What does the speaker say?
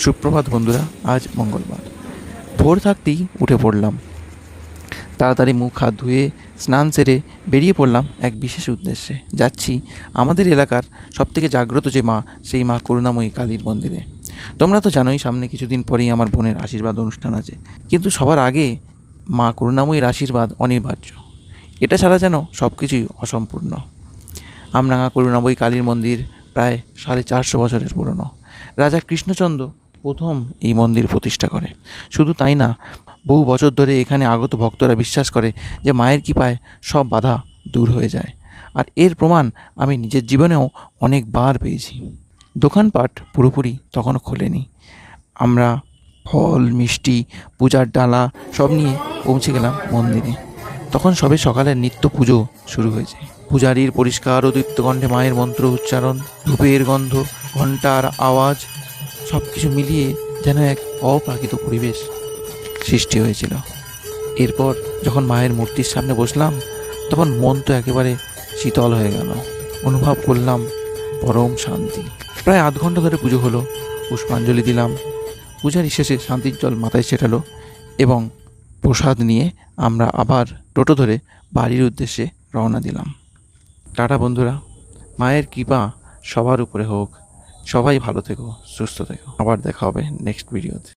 সুপ্রভাত বন্ধুরা, আজ মঙ্গলবার। ভোর থাকতেই উঠে পড়লাম। তাড়াতাড়ি মুখ, হাত ধুয়ে, স্নান সেরে বেরিয়ে পড়লাম এক বিশেষ উদ্দেশ্যে। যাচ্ছি আমাদের এলাকার সবথেকে জাগ্রত যে মা, সেই মা করুণাময়ী কালীর মন্দিরে। তোমরা তো জানোই, সামনে কিছুদিন পরেই আমার বোনের আশীর্বাদ অনুষ্ঠান আছে। কিন্তু সবার আগে মা করুণাময়ীর আশীর্বাদ অনিবার্য। এটা ছাড়া যেন সব কিছুই অসম্পূর্ণ। আমরাঙা করুণাময়ী কালীর মন্দির প্রায় সাড়ে চারশো বছরের পুরনো। রাজা কৃষ্ণচন্দ্র প্রথম এই মন্দির প্রতিষ্ঠা করে। শুধু তাই না, বহু বছর ধরে এখানে আগত ভক্তরা বিশ্বাস করে যে মায়ের কৃপায় সব বাধা দূর হয়ে যায়। আর এর প্রমাণ আমি নিজের জীবনেও অনেকবার পেয়েছি। দোকানপাট পুরোপুরি তখন খোলেনি। আমরা ফল, মিষ্টি, পূজার ডালা সব নিয়ে পৌঁছে গেলাম মন্দিরে। তখন সবে সকালের নিত্য পুজো শুরু হয়েছে। পূজারীর পরিষ্কার ও দীপ্তকণ্ঠে মায়ের মন্ত্র উচ্চারণ, ধূপের গন্ধ, ঘণ্টার আওয়াজ সব কিছু মিলিয়ে যেন এক অপ্রাকৃত পরিবেশ সৃষ্টি হয়েছিল। এরপর যখন মায়ের মূর্তির সামনে বসলাম, তখন মন তো একেবারে শীতল হয়ে গেল। অনুভব করলাম পরম শান্তি। প্রায় আধ ঘণ্টা ধরে পুজো হলো, পুষ্পাঞ্জলি দিলাম, পূজার শেষে শান্তির জল মাথায় ছেটালো এবং প্রসাদ নিয়ে আমরা আবার টোটো ধরে বাড়ির উদ্দেশ্যে রওনা দিলাম। টাটা বন্ধুরা, মায়ের কৃপা সবার উপরে হোক। সবাই ভালো থেকো সুস্থ থেকো। আবার দেখা হবে নেক্সট ভিডিওতে